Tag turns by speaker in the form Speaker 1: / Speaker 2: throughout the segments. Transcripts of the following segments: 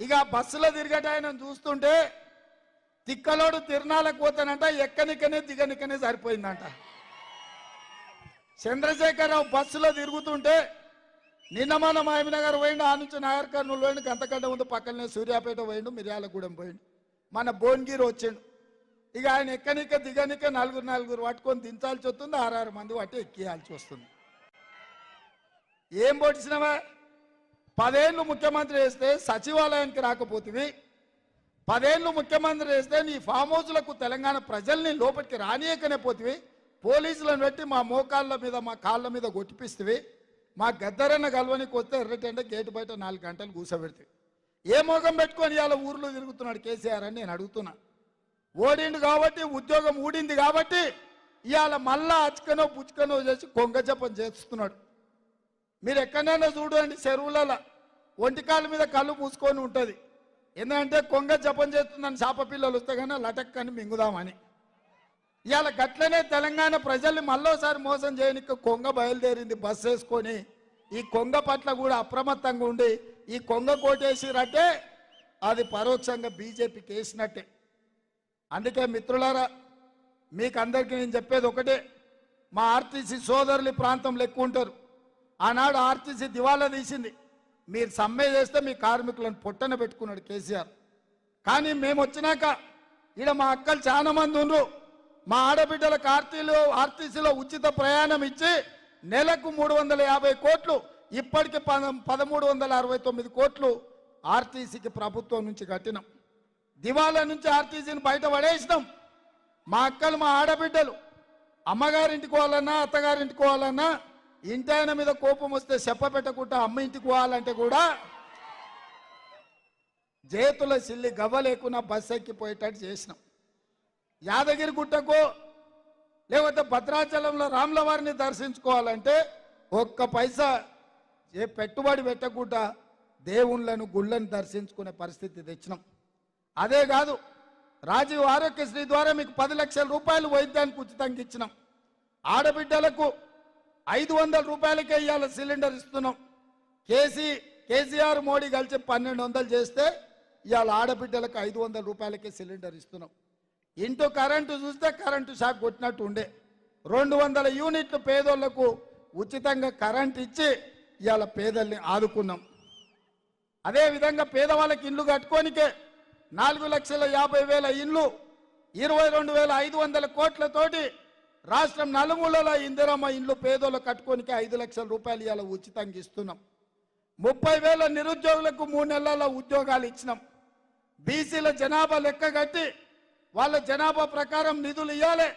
Speaker 1: ఇక బస్సులో తిరిగట ఆయన చూస్తుంటే తిక్కలోడు తిరణాలకు పోతానంట ఎక్కనికనే దిగనికనే సరిపోయిందంట. చంద్రశేఖరరావు బస్సులో తిరుగుతుంటే నిన్న మన మాయమనగర్ పోయిండు ఆ నుంచి నాగర్ కర్నూలు పోయిండు గంతకంట ముందు పక్కనే సూర్యాపేట పోయిండు మిర్యాలగూడెం పోయిండు. మన భువనగిరి వచ్చిండు. ఇక ఆయన ఎక్కనిక దిగనిక నలుగురు నలుగురు పట్టుకొని దించాల్సి వస్తుంది ఆరారు మంది పట్టి ఎక్కియాల్సి వస్తుంది. ఏం పొడిచినవా? పదేళ్ళు ముఖ్యమంత్రి వేస్తే సచివాలయానికి రాకపోతివి. పదేళ్ళు ముఖ్యమంత్రి వేస్తే నీ ఫామ్ హౌస్లకు తెలంగాణ ప్రజల్ని లోపలికి రానియకనే పోతివి. పోలీసులను పెట్టి మా మోకాళ్ళ మీద మా కాళ్ళ మీద కొట్టిపిస్తే మా గద్దరన్న గల్వనికి వస్తే ఎర్రటంటే గేటు బయట నాలుగు గంటలు కూర్చోబెడితే ఏ మోగం పెట్టుకొని ఇవాళ ఊర్లో తిరుగుతున్నాడు కేసీఆర్ అని నేను అడుగుతున్నా. ఓడిండు కాబట్టి ఉద్యోగం ఊడింది కాబట్టి ఇవాళ మళ్ళా అచ్చుకనో పుచ్చుకనో చేసి కొంగ జపం చేస్తున్నాడు. మీరు ఎక్కడైనా చూడండి చెరువులలో. ఒంటికాళ్ళ మీద కళ్ళు మూసుకొని ఉంటుంది. ఎందుకంటే కొంగ జపం చేస్తుందని చేప పిల్లలు వస్తే కానీ లటక్కని మింగుదామని. ఇవాళ గట్లనే తెలంగాణ ప్రజల్ని మళ్ళోసారి మోసం చేయడానికి కొంగ బయలుదేరింది బస్సు వేసుకొని. ఈ కొంగ పట్ల కూడా అప్రమత్తంగా ఉండి ఈ కొంగ కోటేసిరట్టే అది పరోక్షంగా బీజేపీకి వేసినట్టే అందుకే మిత్రులారా మీకు అందరికీ నేను చెప్పేది ఒకటే. మా ఆర్టీసీ సోదరులు ప్రాంతంలో ఎక్కువ ఉంటారు. ఆనాడు ఆర్టీసీ దివాలా తీసింది. మీరు సమ్మె చేస్తే మీ కార్మికులను పొట్టన పెట్టుకున్నాడు కేసీఆర్. కానీ మేము వచ్చినాక ఈడ మా అక్కలు చాలా మంది ఉండ్రు. మా ఆడబిడ్డలకు ఆర్టీలో ఆర్టీసీలో ఉచిత ప్రయాణం ఇచ్చి నెలకు మూడు వందల యాభై కోట్లు ఇప్పటికి పద పదమూడు వందల అరవై తొమ్మిది కోట్లు ఆర్టీసీకి ప్రభుత్వం నుంచి కట్టినాం. దివాళా నుంచి ఆర్టీసీని బయట పడేసినాం. మా అక్కలు మా ఆడబిడ్డలు అమ్మగారింటికి పోవాలన్నా అత్తగారింటికి పోవాలన్నా ఇంటి ఆయన మీద కోపం వస్తే చెప్ప పెట్టకుండా అమ్మ ఇంటికి పోవాలంటే కూడా చేతుల సిల్లి గవ్వ లేకుండా బస్సు ఎక్కిపోయేటట్టు చేసినాం. యాదగిరి గుట్టకు లేకపోతే భద్రాచలంలో రాముల వారిని దర్శించుకోవాలంటే ఒక్క పైసా ఏ పెట్టుబడి పెట్టకుండా దేవుళ్ళను గుళ్ళను దర్శించుకునే పరిస్థితి తెచ్చినాం. అదే కాదు రాజీవ్ ఆరోగ్యశ్రీ ద్వారా మీకు పది లక్షల రూపాయలు వైద్యానికి ఉచితంగా ఇచ్చినాం. ఆడబిడ్డలకు ఐదు వందల రూపాయలకే ఇవాళ సిలిండర్ ఇస్తున్నాం. కేసీ కేసీఆర్ మోడీ కలిసి పన్నెండు వందలు చేస్తే ఇవాళ ఆడబిడ్డలకు ఐదు వందల రూపాయలకే సిలిండర్ ఇస్తున్నాం. ఇంటూ కరెంటు చూస్తే కరెంటు షాక్ కొట్టినట్టు ఉండే. రెండు వందల యూనిట్లు పేదోళ్ళకు ఉచితంగా కరెంట్ ఇచ్చి ఇవాళ పేదల్ని ఆదుకున్నాం. అదే విధంగా పేదవాళ్ళకి ఇండ్లు కట్టుకోనికే నాలుగు లక్షల యాభై వేల ఇండ్లు ఇరవై రెండు వేల ఐదు వందల కోట్లతోటి రాష్ట్రం నలుమూలల ఇందిరమ్మ ఇండ్లు పేదోళ్ళు కట్టుకోనికే ఐదు లక్షల రూపాయలు ఇవాళ ఉచితంగా ఇస్తున్నాం. ముప్పై వేల నిరుద్యోగులకు మూడు నెలల ఉద్యోగాలు ఇచ్చినాం. బీసీల జనాభా లెక్క కట్టి వాళ్ళ జనాభా ప్రకారం నిధులు ఇవ్వాలి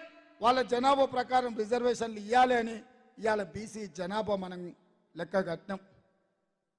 Speaker 1: వాళ్ళ జనాభా ప్రకారం రిజర్వేషన్లు ఇవ్వాలి అని ఇవాళ బీసీ జనాభా మనం లెక్క కట్టినాం.